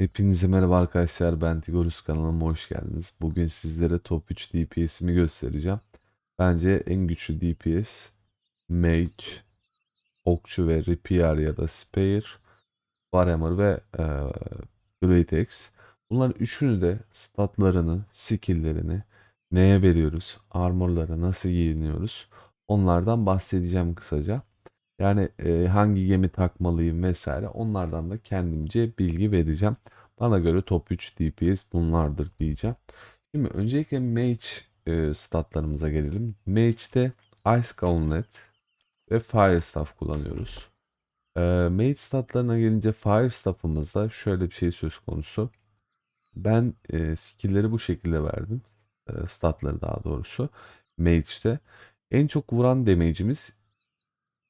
Hepinize merhaba arkadaşlar. Ben Tigorus kanalıma hoş geldiniz. Bugün sizlere top 3 DPS'imi göstereceğim. Bence en güçlü DPS Mage, Okçu ve Repair ya da Spare, Warhammer ve e, Great Axe. Bunların üçünü de statlarını, skill'lerini neye veriyoruz, armorlara nasıl giyiniyoruz onlardan bahsedeceğim kısaca. Yani e, hangi gemi takmalıyım vesaire onlardan da kendimce bilgi vereceğim. Bana göre top 3 DPS bunlardır diyeceğim. Şimdi öncelikle Mage e, statlarımıza gelelim. Mage'de Ice Gauntlet ve Fire Staff kullanıyoruz. E, Mage statlarına gelince Fire Staff'ımızda şöyle bir şey söz konusu. Ben e, skill'leri bu şekilde verdim. E, statları daha doğrusu. Mage'de. En çok vuran damage'imiz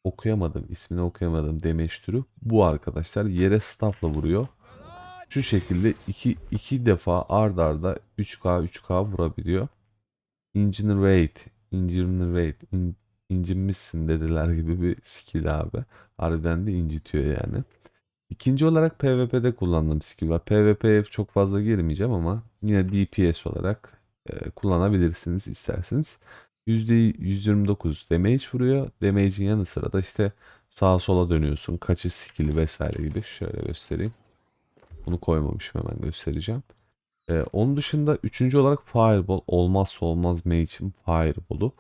okuyamadım, ismini okuyamadım damage türü. Bu arkadaşlar yere staffla vuruyor. Şu şekilde iki, iki defa ard arda 3K 3K vurabiliyor. Incinerate, Incinerate, in, incinmişsin dediler gibi bir skill abi. Harbiden de incitiyor yani. İkinci olarak PvP'de kullandığım skill var. PvP'ye çok fazla girmeyeceğim ama yine DPS olarak e, kullanabilirsiniz isterseniz. %129 damage vuruyor. Damage'in yanı sıra da işte sağa sola dönüyorsun. Kaçış skill'i vesaire gibi. Şöyle göstereyim. Bunu koymamışım hemen göstereceğim. Ee, onun dışında üçüncü olarak Fireball. Olmazsa olmaz Mage'in Fireball'u.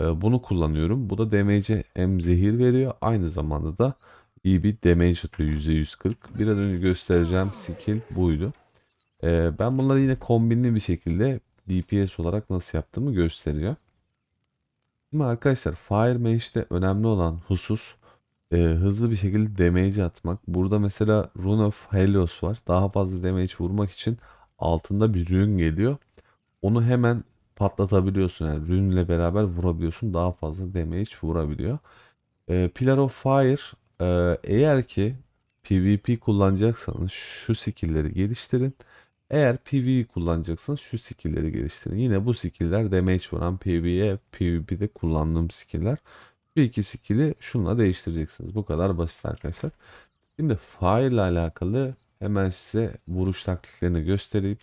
Ee, bunu kullanıyorum. Bu da damage'e hem zehir veriyor. Aynı zamanda da iyi bir damage atıyor %140. Biraz önce göstereceğim skill buydu. Ee, ben bunları yine kombinli bir şekilde DPS olarak nasıl yaptığımı göstereceğim. Şimdi arkadaşlar Fire Mage'de önemli olan husus e, hızlı bir şekilde damage atmak. Burada mesela Rune of Helios var. Daha fazla damage vurmak için altında bir rune geliyor. Onu hemen patlatabiliyorsun. Yani rune ile beraber vurabiliyorsun. Daha fazla damage vurabiliyor. E, Pillar of Fire e, eğer ki PvP kullanacaksanız şu skill'leri geliştirin. Eğer PvE kullanacaksanız şu skill'leri geliştirin. Yine bu skill'ler damage vuran PvE, PvP'de kullandığım skill'ler. Bu iki skill'i şunla değiştireceksiniz. Bu kadar basit arkadaşlar. Şimdi Fire ile alakalı hemen size vuruş taktiklerini göstereyim.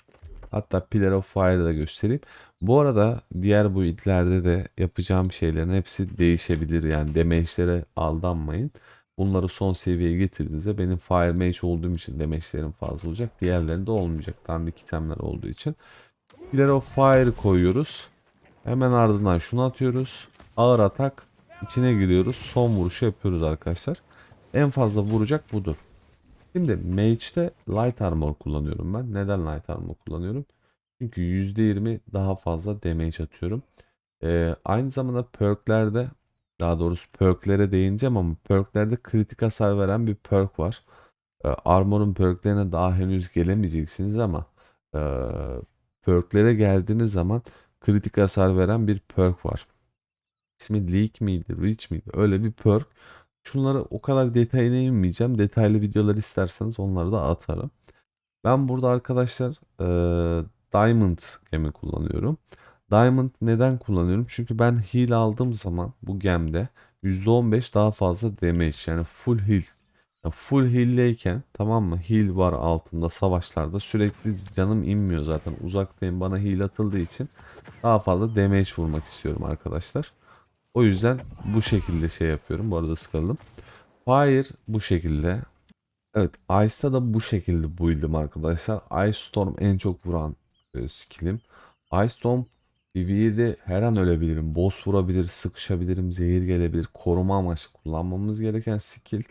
Hatta Pillar of Fire'ı da göstereyim. Bu arada diğer bu itlerde de yapacağım şeylerin hepsi değişebilir. Yani damage'lere aldanmayın. Bunları son seviyeye getirdiğinizde benim Fire Mage olduğum için damage'lerim fazla olacak. Diğerlerinde olmayacak. Dandik itemler olduğu için. Pillar of Fire koyuyoruz. Hemen ardından şunu atıyoruz. Ağır atak. içine giriyoruz. Son vuruşu yapıyoruz arkadaşlar. En fazla vuracak budur. Şimdi Mage'de Light Armor kullanıyorum ben. Neden Light Armor kullanıyorum? Çünkü %20 daha fazla damage atıyorum. Ee, aynı zamanda perklerde daha doğrusu perklere değineceğim ama perklerde kritik hasar veren bir perk var. Ee, Armor'un perklerine daha henüz gelemeyeceksiniz ama e, perklere geldiğiniz zaman kritik hasar veren bir perk var. İsmi Leak miydi, Reach miydi? Öyle bir perk. Şunları o kadar detayına inmeyeceğim. Detaylı videolar isterseniz onları da atarım. Ben burada arkadaşlar e, Diamond gemi kullanıyorum. Diamond neden kullanıyorum? Çünkü ben heal aldığım zaman bu gemde %15 daha fazla damage yani full heal. Full heal'leyken tamam mı? Heal var altında savaşlarda sürekli canım inmiyor zaten. Uzaktayım bana heal atıldığı için daha fazla damage vurmak istiyorum arkadaşlar. O yüzden bu şekilde şey yapıyorum. Bu arada sıkalım. Fire bu şekilde. Evet Ice'da da bu şekilde build'im arkadaşlar. Ice Storm en çok vuran e, skill'im. Ice Storm PvE'de her an ölebilirim. Boss vurabilir, sıkışabilirim, zehir gelebilir. Koruma amaçlı kullanmamız gereken skill.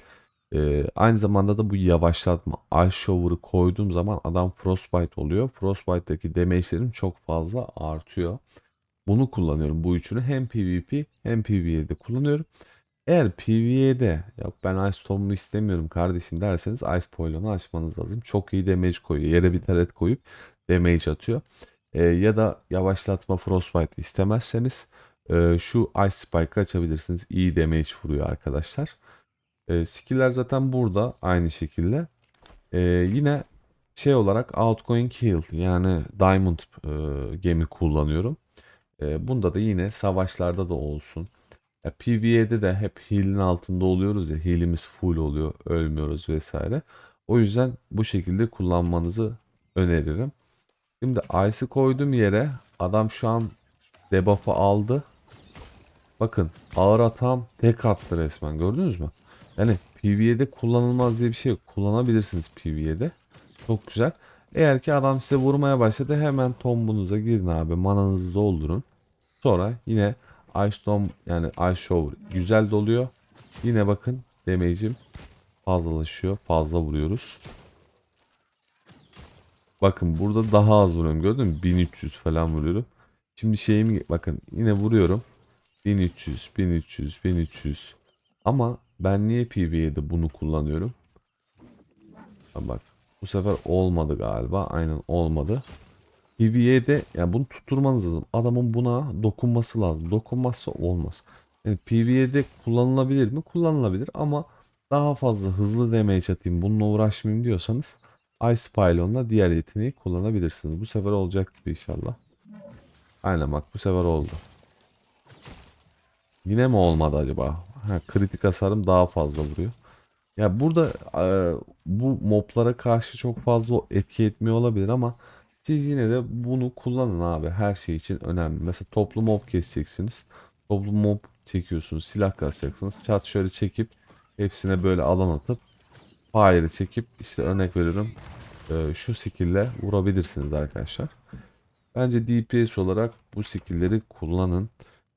Ee, aynı zamanda da bu yavaşlatma. Ice Shower'ı koyduğum zaman adam Frostbite oluyor. Frostbite'daki damage'lerim çok fazla artıyor. Bunu kullanıyorum. Bu üçünü hem PvP hem PvE'de kullanıyorum. Eğer PvE'de yok ben Ice Storm'u istemiyorum kardeşim derseniz Ice Poilon'u açmanız lazım. Çok iyi damage koyuyor. Yere bir taret koyup damage atıyor. E, ya da yavaşlatma Frostbite istemezseniz e, şu Ice Spike açabilirsiniz. İyi damage vuruyor arkadaşlar. E, skill'ler zaten burada aynı şekilde. E, yine şey olarak Outgoing Heal yani Diamond e, gemi kullanıyorum. E, bunda da yine savaşlarda da olsun. Ya PvE'de de hep heal'in altında oluyoruz ya heal'imiz full oluyor ölmüyoruz vesaire. O yüzden bu şekilde kullanmanızı öneririm. Şimdi Ice'ı koydum yere. Adam şu an debuff'ı aldı. Bakın ağır atam tek attı resmen gördünüz mü? Yani PvE'de kullanılmaz diye bir şey yok. Kullanabilirsiniz PvE'de. Çok güzel. Eğer ki adam size vurmaya başladı hemen tombunuza girin abi. Mananızı doldurun. Sonra yine Ice Tomb yani Ice Shower güzel doluyor. Yine bakın damage'im fazlalaşıyor. Fazla vuruyoruz. Bakın burada daha az vuruyorum gördün mü? 1300 falan vuruyorum. Şimdi şeyimi bakın yine vuruyorum. 1300, 1300, 1300. Ama ben niye PvE'de bunu kullanıyorum? Bak bu sefer olmadı galiba. Aynen olmadı. PvE'de yani bunu tutturmanız lazım. Adamın buna dokunması lazım. Dokunmazsa olmaz. Yani PvE'de kullanılabilir mi? Kullanılabilir ama daha fazla hızlı damage atayım bununla uğraşmayayım diyorsanız Ice Pylon'la diğer yeteneği kullanabilirsiniz. Bu sefer olacak gibi inşallah. Aynen bak bu sefer oldu. Yine mi olmadı acaba? Ha, kritik hasarım daha fazla vuruyor. Ya burada e, bu moblara karşı çok fazla etki etmiyor olabilir ama siz yine de bunu kullanın abi. Her şey için önemli. Mesela toplu mob keseceksiniz. Toplu mob çekiyorsunuz. Silah kasacaksınız. Çat şöyle çekip hepsine böyle alan atıp fire'ı çekip işte örnek veriyorum e, şu skill'le vurabilirsiniz arkadaşlar. Bence DPS olarak bu skill'leri kullanın.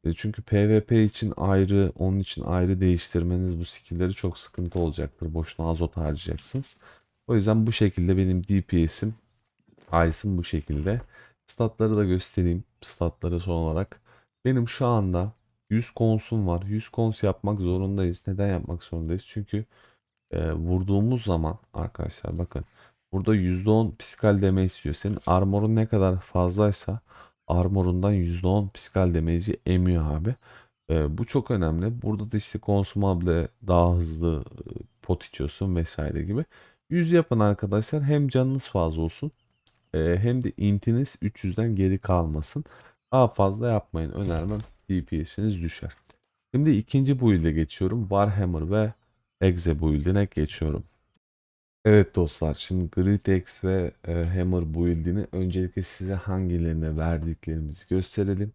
E, Çünkü PvP için ayrı, onun için ayrı değiştirmeniz bu skill'leri çok sıkıntı olacaktır. Boşuna azot harcayacaksınız. O yüzden bu şekilde benim DPS'im, Ice'ım bu şekilde. Statları da göstereyim. Statları son olarak. Benim şu anda 100 konsum var. 100 kons yapmak zorundayız. Neden yapmak zorundayız? Çünkü e, vurduğumuz zaman arkadaşlar bakın burada %10 psikal damage istiyor. Senin armorun ne kadar fazlaysa armorundan %10 psikal damage'i emiyor abi. E, bu çok önemli. Burada da işte consumable daha hızlı e, pot içiyorsun vesaire gibi. 100 yapın arkadaşlar. Hem canınız fazla olsun e, hem de intiniz 300'den geri kalmasın. Daha fazla yapmayın. Önermem. DPS'iniz düşer. Şimdi ikinci build'e geçiyorum. Warhammer ve Exe build'ine geçiyorum. Evet dostlar şimdi Grid X ve e, Hammer build'ini öncelikle size hangilerine verdiklerimizi gösterelim.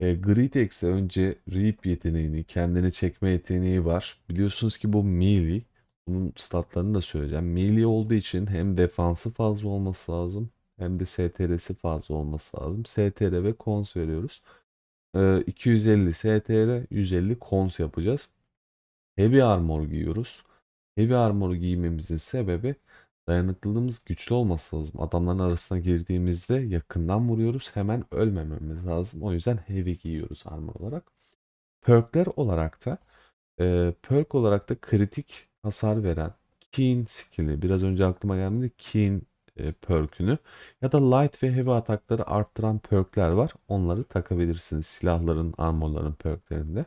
E, Grid X'e önce Reap yeteneğini, kendini çekme yeteneği var. Biliyorsunuz ki bu melee. Bunun statlarını da söyleyeceğim. Melee olduğu için hem defansı fazla olması lazım hem de STR'si fazla olması lazım. STR ve cons veriyoruz. E, 250 STR, 150 cons yapacağız. Heavy armor giyiyoruz. Heavy armor giymemizin sebebi dayanıklılığımız güçlü olması lazım. Adamların arasına girdiğimizde yakından vuruyoruz. Hemen ölmememiz lazım. O yüzden heavy giyiyoruz armor olarak. Perkler olarak da e, perk olarak da kritik hasar veren Keen skill'i biraz önce aklıma geldi. Keen e, perk'ünü ya da light ve heavy atakları arttıran perkler var. Onları takabilirsiniz silahların, armorların perklerinde.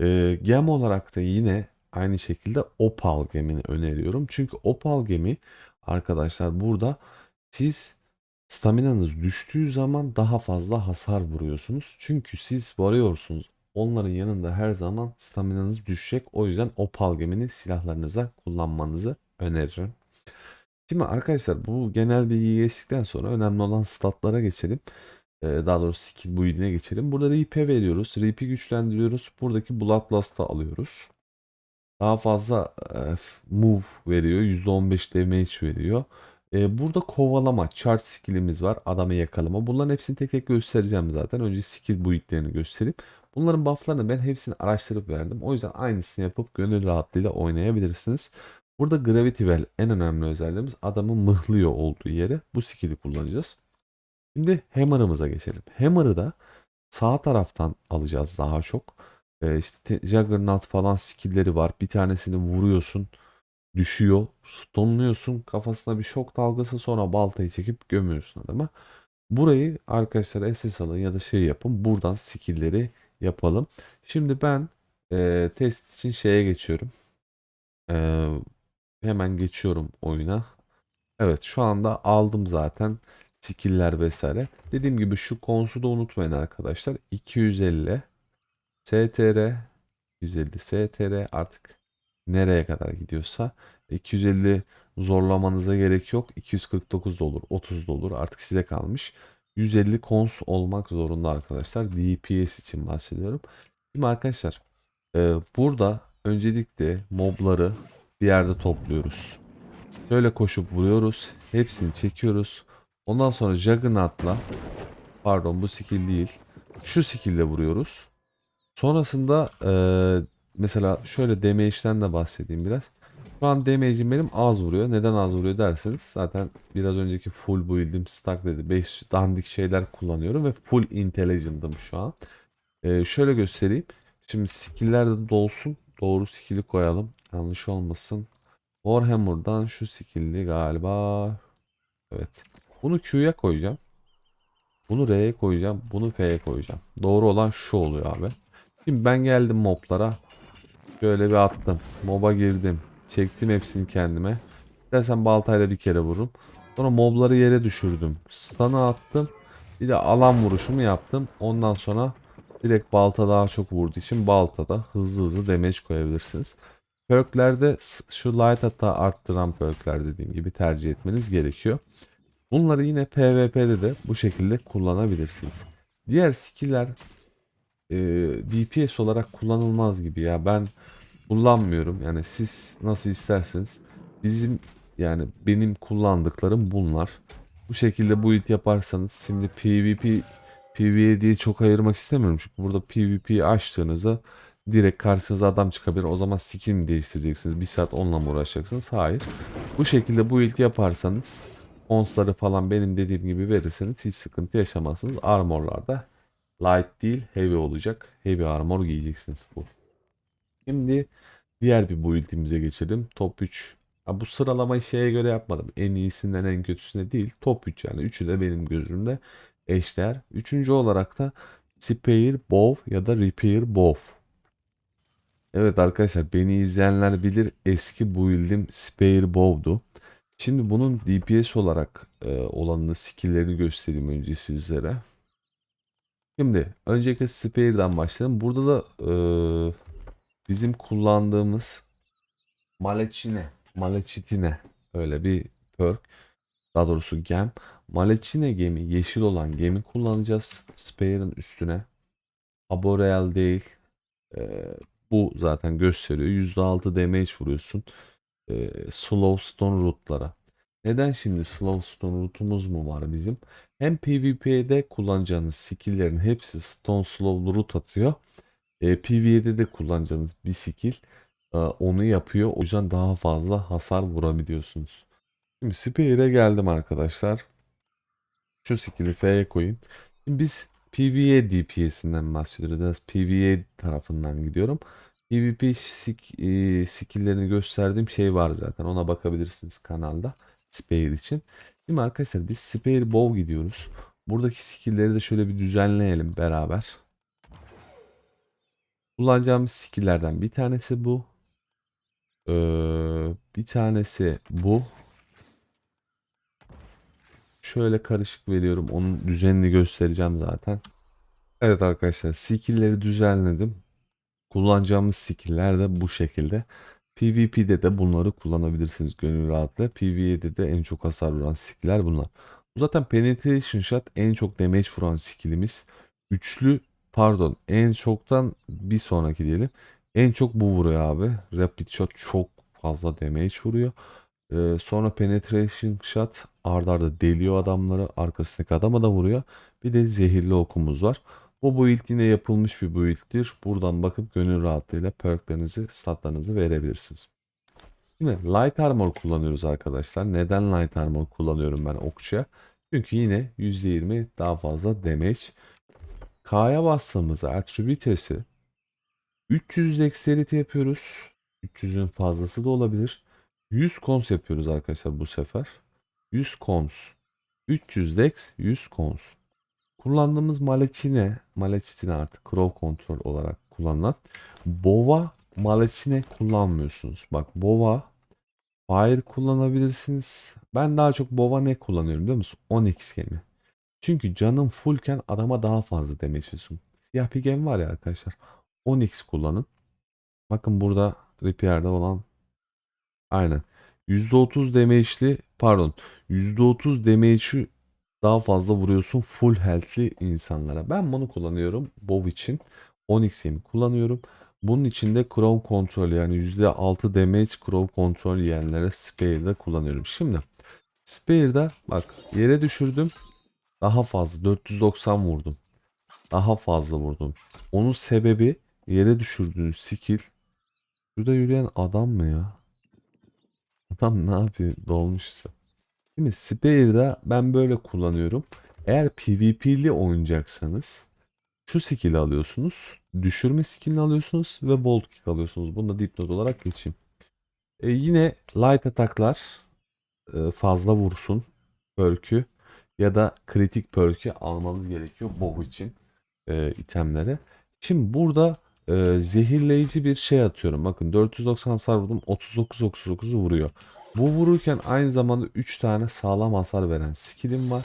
E, gem olarak da yine aynı şekilde Opal gemini öneriyorum. Çünkü Opal gemi arkadaşlar burada siz staminanız düştüğü zaman daha fazla hasar vuruyorsunuz. Çünkü siz varıyorsunuz. Onların yanında her zaman staminanız düşecek. O yüzden Opal gemini silahlarınıza kullanmanızı öneririm. Şimdi arkadaşlar bu genel bilgiyi geçtikten sonra önemli olan statlara geçelim. Ee, daha doğrusu skill build'ine geçelim. Burada Reap'e veriyoruz. Reap'i güçlendiriyoruz. Buradaki Bloodlust'ı alıyoruz. Daha fazla e, move veriyor. %15 damage veriyor. E, burada kovalama, chart skillimiz var. Adamı yakalama. Bunların hepsini tek tek göstereceğim zaten. Önce skill build'lerini göstereyim. Bunların bufflarını ben hepsini araştırıp verdim. O yüzden aynısını yapıp gönül rahatlığıyla oynayabilirsiniz. Burada Gravity Well en önemli özelliğimiz adamı mıhlıyor olduğu yere bu skill'i kullanacağız. Şimdi Hammer'ımıza geçelim. Hammer'ı da sağ taraftan alacağız daha çok. Ee, işte Juggernaut falan skill'leri var. Bir tanesini vuruyorsun. Düşüyor. Stonluyorsun. Kafasına bir şok dalgası sonra baltayı çekip gömüyorsun adama. Burayı arkadaşlar SS alın ya da şey yapın. Buradan skill'leri yapalım. Şimdi ben e, test için şeye geçiyorum. E, hemen geçiyorum oyuna. Evet şu anda aldım zaten skill'ler vesaire. Dediğim gibi şu konsu da unutmayın arkadaşlar. 250 STR 150 STR artık nereye kadar gidiyorsa 250 zorlamanıza gerek yok. 249 da olur, 30 da olur. Artık size kalmış. 150 kons olmak zorunda arkadaşlar. DPS için bahsediyorum. Şimdi arkadaşlar e, burada öncelikle mobları bir yerde topluyoruz. Şöyle koşup vuruyoruz. Hepsini çekiyoruz. Ondan sonra Juggernaut'la pardon bu skill değil. Şu skill'le vuruyoruz. Sonrasında eee, mesela şöyle damage'den de bahsedeyim biraz. Şu an damage'im benim az vuruyor. Neden az vuruyor derseniz zaten biraz önceki full build'im stack dedi. 5 dandik şeyler kullanıyorum ve full intelligent'ım şu an. Eee, şöyle göstereyim. Şimdi skill'ler de dolsun. Doğru skill'i koyalım. Yanlış olmasın. Warhammer'dan şu skill'li galiba. Evet. Bunu Q'ya koyacağım. Bunu R'ye koyacağım. Bunu F'ye koyacağım. Doğru olan şu oluyor abi. Şimdi ben geldim moblara. Şöyle bir attım. Moba girdim. Çektim hepsini kendime. İstersen baltayla bir kere vururum. Sonra mobları yere düşürdüm. Stun'ı attım. Bir de alan vuruşumu yaptım. Ondan sonra direkt balta daha çok vurduğu için baltada hızlı hızlı damage koyabilirsiniz. Perklerde şu light hata arttıran perkler dediğim gibi tercih etmeniz gerekiyor. Bunları yine PvP'de de bu şekilde kullanabilirsiniz. Diğer skill'ler e, DPS olarak kullanılmaz gibi ya. Ben kullanmıyorum. Yani siz nasıl isterseniz. Bizim yani benim kullandıklarım bunlar. Bu şekilde build yaparsanız şimdi PvP PvE diye çok ayırmak istemiyorum. Çünkü burada PvP açtığınızda direkt karşınıza adam çıkabilir. O zaman skin değiştireceksiniz? Bir saat onunla mı uğraşacaksınız? Hayır. Bu şekilde build yaparsanız onsları falan benim dediğim gibi verirseniz hiç sıkıntı yaşamazsınız. Armorlarda light değil heavy olacak. Heavy armor giyeceksiniz bu. Şimdi diğer bir build'imize geçelim. Top 3. Ha, bu sıralamayı şeye göre yapmadım. En iyisinden en kötüsüne değil. Top 3 yani. Üçü de benim gözümde eşdeğer. Üçüncü olarak da Spare Bow ya da Repair Bow. Evet arkadaşlar beni izleyenler bilir eski build'im Spare Bow'du. Şimdi bunun DPS olarak e, olanını skill'lerini göstereyim önce sizlere. Şimdi öncelikle Spare'den başlayalım. Burada da e, bizim kullandığımız Malechine, Malechitine öyle bir perk. Daha doğrusu gem. Malechine gemi, yeşil olan gemi kullanacağız. Spare'ın üstüne. Aboreal değil. E, bu zaten gösteriyor. %6 damage vuruyorsun. E, Slowstone rootlara. Neden şimdi Slowstone rootumuz mu var bizim? Hem PvP'de kullanacağınız skill'lerin hepsi Stone Slow root atıyor. E, PvE'de de kullanacağınız bir skill e, onu yapıyor. O yüzden daha fazla hasar vurabiliyorsunuz. Şimdi Spear'e geldim arkadaşlar. Şu skill'i F'ye koyayım. Şimdi biz PvE DPS'inden bahsediyoruz. Biraz PvE tarafından gidiyorum. PvP sik, e, skill'lerini gösterdiğim şey var zaten. Ona bakabilirsiniz kanalda. Spare için. Şimdi arkadaşlar biz Spare Bow gidiyoruz. Buradaki skill'leri de şöyle bir düzenleyelim beraber. Kullanacağımız skill'lerden bir tanesi bu. Ee, bir tanesi bu. Şöyle karışık veriyorum. Onun düzenini göstereceğim zaten. Evet arkadaşlar skill'leri düzenledim. Kullanacağımız skill'ler de bu şekilde. PvP'de de bunları kullanabilirsiniz gönül rahatlığı. PvE'de de en çok hasar vuran skill'ler bunlar. Bu zaten Penetration Shot en çok damage vuran skill'imiz. Üçlü pardon en çoktan bir sonraki diyelim. En çok bu vuruyor abi. Rapid Shot çok fazla damage vuruyor. Ee, sonra Penetration Shot ardarda arda deliyor adamları. Arkasındaki adama da vuruyor. Bir de zehirli okumuz var. Bu build yine yapılmış bir build'dir. Buradan bakıp gönül rahatlığıyla perklerinizi, statlarınızı verebilirsiniz. Şimdi light armor kullanıyoruz arkadaşlar. Neden light armor kullanıyorum ben okçuya? Çünkü yine %20 daha fazla damage. K'ya bastığımızda attributesi 300 dexterity yapıyoruz. 300'ün fazlası da olabilir. 100 cons yapıyoruz arkadaşlar bu sefer. 100 cons. 300 dex, 100 cons. Kullandığımız Malechine, Malechine artık Crow Control olarak kullanılan Bova Malechine kullanmıyorsunuz. Bak Bova Fire kullanabilirsiniz. Ben daha çok Bova ne kullanıyorum biliyor musun? Onyx gemi. Çünkü canım fullken adama daha fazla damage veriyorsun. Siyah bir gemi var ya arkadaşlar. Onyx kullanın. Bakın burada Repair'de olan aynen. %30 damage'li pardon %30 damage'i daha fazla vuruyorsun full health'li insanlara. Ben bunu kullanıyorum WoW için. Onyx yemi kullanıyorum. Bunun için de Crow Control yani %6 damage Crow Control yiyenlere Spare'da kullanıyorum. Şimdi Spare'da bak yere düşürdüm. Daha fazla 490 vurdum. Daha fazla vurdum. Onun sebebi yere düşürdüğün skill. Şurada yürüyen adam mı ya? Adam ne yapıyor? Dolmuşsa. Mi? Spare'da ben böyle kullanıyorum. Eğer PvP'li oynayacaksanız şu skill'i alıyorsunuz. Düşürme skill'ini alıyorsunuz ve bolt kick alıyorsunuz. Bunu da dipnot olarak geçeyim. E, yine light ataklar e, fazla vursun perk'ü ya da kritik perk'ü almanız gerekiyor bow için e, itemlere. Şimdi burada e, zehirleyici bir şey atıyorum. Bakın 490 hasar vurdum 39 39 vuruyor. Bu vururken aynı zamanda 3 tane sağlam hasar veren skillim var.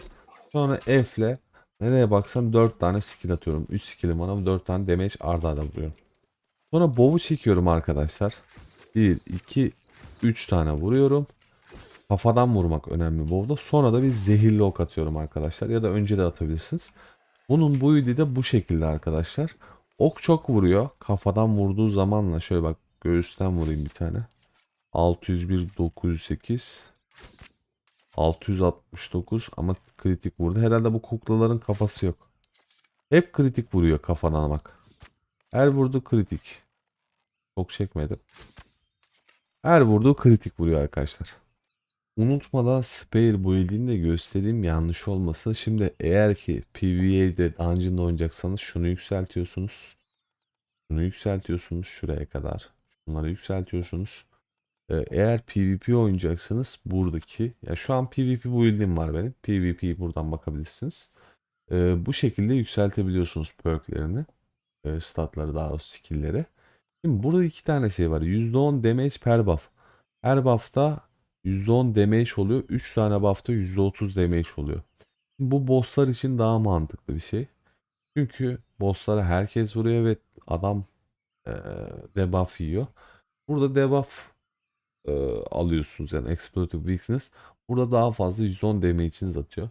Sonra F'le nereye baksan 4 tane skill atıyorum. 3 skillim var ama 4 tane damage arda arda vuruyorum. Sonra bow'u çekiyorum arkadaşlar. 1, 2, 3 tane vuruyorum. Kafadan vurmak önemli bow'da. Sonra da bir zehirli ok atıyorum arkadaşlar. Ya da önce de atabilirsiniz. Bunun build'i de bu şekilde arkadaşlar. Ok çok vuruyor. Kafadan vurduğu zamanla şöyle bak göğüsten vurayım bir tane. 601 908 669 ama kritik vurdu. Herhalde bu kuklaların kafası yok. Hep kritik vuruyor kafadan bak. Her vurdu kritik. Çok çekmedim. Her vurduğu kritik vuruyor arkadaşlar. Unutmadan spare build'ini de göstereyim yanlış olmasın. Şimdi eğer ki PvE'de dungeon'da oynayacaksanız şunu yükseltiyorsunuz. Şunu yükseltiyorsunuz şuraya kadar. Şunları yükseltiyorsunuz. Ee, Eğer PvP oynayacaksanız buradaki ya şu an PvP build'im var benim. PvP'yi buradan bakabilirsiniz. Ee, bu şekilde yükseltebiliyorsunuz perklerini. E, statları daha doğrusu skill'leri. Şimdi burada iki tane şey var. %10 damage per buff. Her buff'ta %10 damage oluyor. 3 tane buff'ta %30 damage oluyor. Bu bosslar için daha mantıklı bir şey. Çünkü bosslara herkes vuruyor ve adam e, debuff yiyor. Burada debuff e, alıyorsunuz yani Exploitive Weakness. Burada daha fazla %10 damage'iniz atıyor.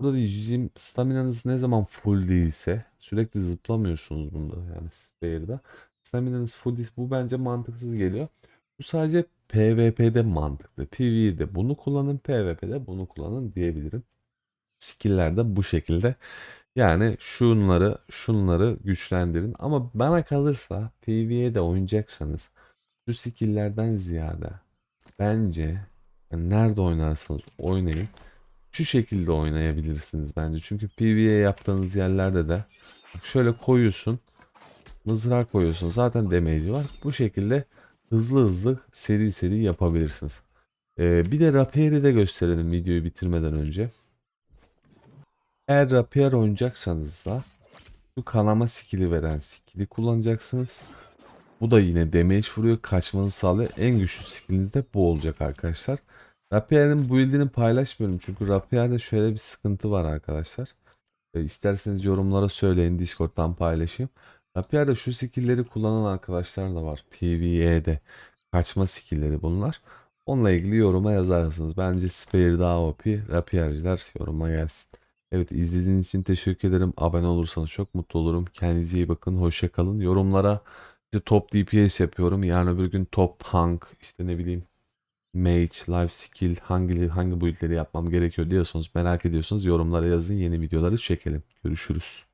Burada da 120 staminanız ne zaman full değilse sürekli zıplamıyorsunuz bunda yani Spare'da. Staminanız full değilse bu bence mantıksız geliyor. Bu sadece PvP'de mantıklı. PvE'de bunu kullanın, PvP'de bunu kullanın diyebilirim. Skill'ler de bu şekilde. Yani şunları şunları güçlendirin ama bana kalırsa PvE'de oynayacaksanız şu skill'lerden ziyade bence yani nerede oynarsanız oynayın şu şekilde oynayabilirsiniz bence. Çünkü PvE yaptığınız yerlerde de bak şöyle koyuyorsun mızrak koyuyorsun zaten damage'i var. Bu şekilde hızlı hızlı seri seri yapabilirsiniz. Ee, bir de Rapier'i de gösterelim videoyu bitirmeden önce. Eğer Rapier oynayacaksanız da şu kanama skill'i veren skill'i kullanacaksınız. Bu da yine damage vuruyor. Kaçmanızı sağlıyor. En güçlü skill'iniz de bu olacak arkadaşlar. Rapier'in build'ini paylaşmıyorum. Çünkü Rapier'de şöyle bir sıkıntı var arkadaşlar. E, isterseniz yorumlara söyleyin. Discord'dan paylaşayım. Rapier'de şu skill'leri kullanan arkadaşlar da var. PvE'de. Kaçma skill'leri bunlar. Onunla ilgili yoruma yazarsınız. Bence Spare daha OP. Rapier'ciler yoruma gelsin. Evet izlediğiniz için teşekkür ederim. Abone olursanız çok mutlu olurum. Kendinize iyi bakın. Hoşça kalın. Yorumlara işte top DPS yapıyorum. Yarın öbür gün top tank işte ne bileyim mage, life skill hangi hangi build'leri yapmam gerekiyor diyorsanız merak ediyorsanız yorumlara yazın. Yeni videoları çekelim. Görüşürüz.